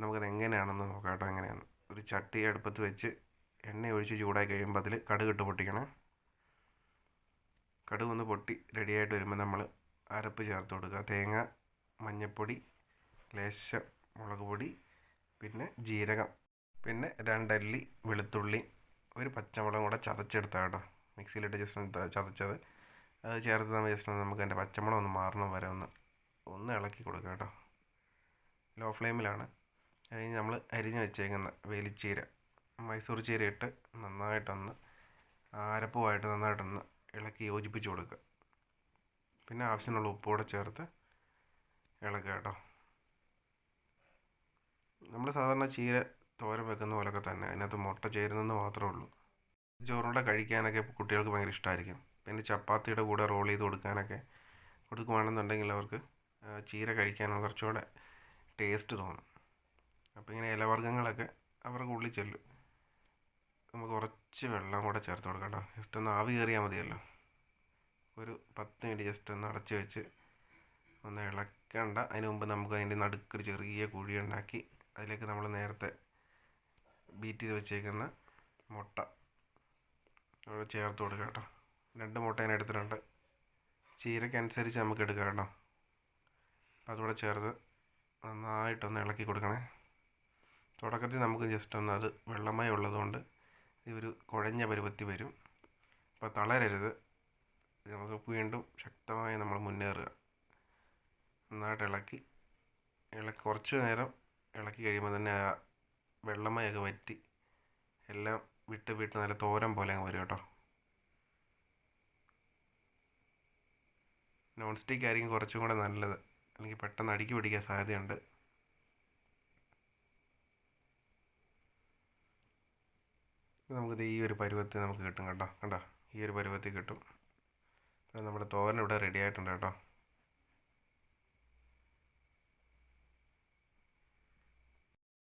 നമുക്കത് എങ്ങനെയാണെന്ന് നോക്കാം കേട്ടോ എങ്ങനെയാണ് ഒരു ചട്ടി അടുപ്പത്ത് വെച്ച് എണ്ണ ഒഴിച്ച് ചൂടായി കഴിയുമ്പോൾ അതിൽ കടുക് ഇട്ട് പൊട്ടിക്കണം. കടുക് ഒന്ന് പൊട്ടി റെഡിയായിട്ട് വരുമ്പോൾ നമ്മൾ അരപ്പ് ചേർത്ത് കൊടുക്കുക. തേങ്ങ മഞ്ഞൾപ്പൊടി ലേശം മുളക് പൊടി പിന്നെ ജീരകം പിന്നെ രണ്ടല്ലി വെളുത്തുള്ളി ഒരു പച്ചമുളകും കൂടെ ചതച്ചെടുത്ത കേട്ടോ. മിക്സിയിലിട്ട് ജസ്റ്റ് ഒന്ന് ചതച്ചത്. അത് ചേർത്ത് നമ്മൾ ജസ്റ്റ് നമുക്ക് അതിന്റെ പച്ചമുളക് ഒന്ന് മാറണം വരെ ഒന്ന് ഒന്ന് ഇളക്കി കൊടുക്കുക കേട്ടോ. ലോ ഫ്ലെയിമിലാണ് കഴിഞ്ഞ് നമ്മൾ അരിഞ്ഞ് വെച്ചേക്കുന്ന വേലിച്ചീര മൈസൂർ ചീര ഇട്ട് നന്നായിട്ടൊന്ന് അരപ്പുമായിട്ട് നന്നായിട്ടൊന്ന് ഇളക്കി യോജിപ്പിച്ച് കൊടുക്കുക. പിന്നെ ആവശ്യമുള്ള ഉപ്പ് കൂടെ ചേർത്ത് ഇളക്കുക കേട്ടോ. നമ്മൾ സാധാരണ ചീര തോര വെക്കുന്ന പോലൊക്കെ തന്നെ അതിനകത്ത് മുട്ട ചേരുന്നെന്ന് മാത്രമേ ഉള്ളൂ. ചോറിനോടെ കഴിക്കാനൊക്കെ കുട്ടികൾക്ക് ഭയങ്കര ഇഷ്ടമായിരിക്കും പിന്നെ ചപ്പാത്തിയുടെ കൂടെ റോൾ ചെയ്ത് കൊടുക്കാനൊക്കെ കൊടുക്കുവാണെന്നുണ്ടെങ്കിൽ അവർക്ക് ചീര കഴിക്കാനുള്ള കുറച്ചുകൂടെ ടേസ്റ്റ് തോന്നും. അപ്പോൾ ഇങ്ങനെ ഇലവർഗങ്ങളൊക്കെ അവരുടെ ഉള്ളിൽ ചെല്ലും. നമുക്ക് കുറച്ച് വെള്ളം കൂടെ ചേർത്ത് കൊടുക്കാം കേട്ടോ. ജസ്റ്റ് ഒന്ന് ആവി കയറിയാൽ മതിയല്ലോ. ഒരു പത്ത് മിനിറ്റ് ജസ്റ്റ് ഒന്ന് അടച്ച് വെച്ച് ഒന്ന് ഇളക്കണ്ട. അതിന് മുമ്പ് നമുക്ക് അതിന്റെ നടുക്കൊരു ചെറിയ കുഴി ഉണ്ടാക്കി അതിലേക്ക് നമ്മൾ നേരത്തെ ബീറ്റ് ചെയ്ത് വെച്ചേക്കുന്ന മുട്ട അവിടെ ചേർത്ത് കൊടുക്കുക കേട്ടോ. രണ്ട് മുട്ട ഞാൻ എടുത്തിട്ടുണ്ട്. ചീരക്കനുസരിച്ച് നമുക്ക് എടുക്കാം കേട്ടോ. അപ്പോൾ അതുകൂടെ ചേർത്ത് നന്നായിട്ടൊന്ന് ഇളക്കി കൊടുക്കണേ. തുടക്കത്തിൽ നമുക്ക് ജസ്റ്റ് ഒന്ന് അത് വെള്ളമയം ഉള്ളതുകൊണ്ട് ഒരു കുഴഞ്ഞ പരുവത്തി വരും. അപ്പോൾ തളരരുത്. നമുക്ക് വീണ്ടും ശക്തമായി നമ്മൾ മുന്നേറുക. നന്നായിട്ട് ഇളക്കി ഇളക്കി കുറച്ച് നേരം ഇളക്കി കഴിയുമ്പോൾ തന്നെ ആ വെള്ളമയൊക്കെ വറ്റി എല്ലാം വിട്ട് വിട്ട് നല്ല തോരൻ പോലെ അങ്ങ് വരും കേട്ടോ. നോൺ സ്റ്റിക്ക് ആയിരിക്കും കുറച്ചും കൂടെ നല്ലത്. അല്ലെങ്കിൽ പെട്ടെന്ന് അടുക്കി പിടിക്കാൻ സാധ്യതയുണ്ട്. നമുക്കിത് ഈ ഒരു പരുവത്തിൽ നമുക്ക് കിട്ടും കേട്ടോ. കണ്ടോ? ഈ ഒരു പരുവത്തിൽ കിട്ടും. നമ്മുടെ തോരൻ ഇവിടെ റെഡി ആയിട്ടുണ്ട് കേട്ടോ.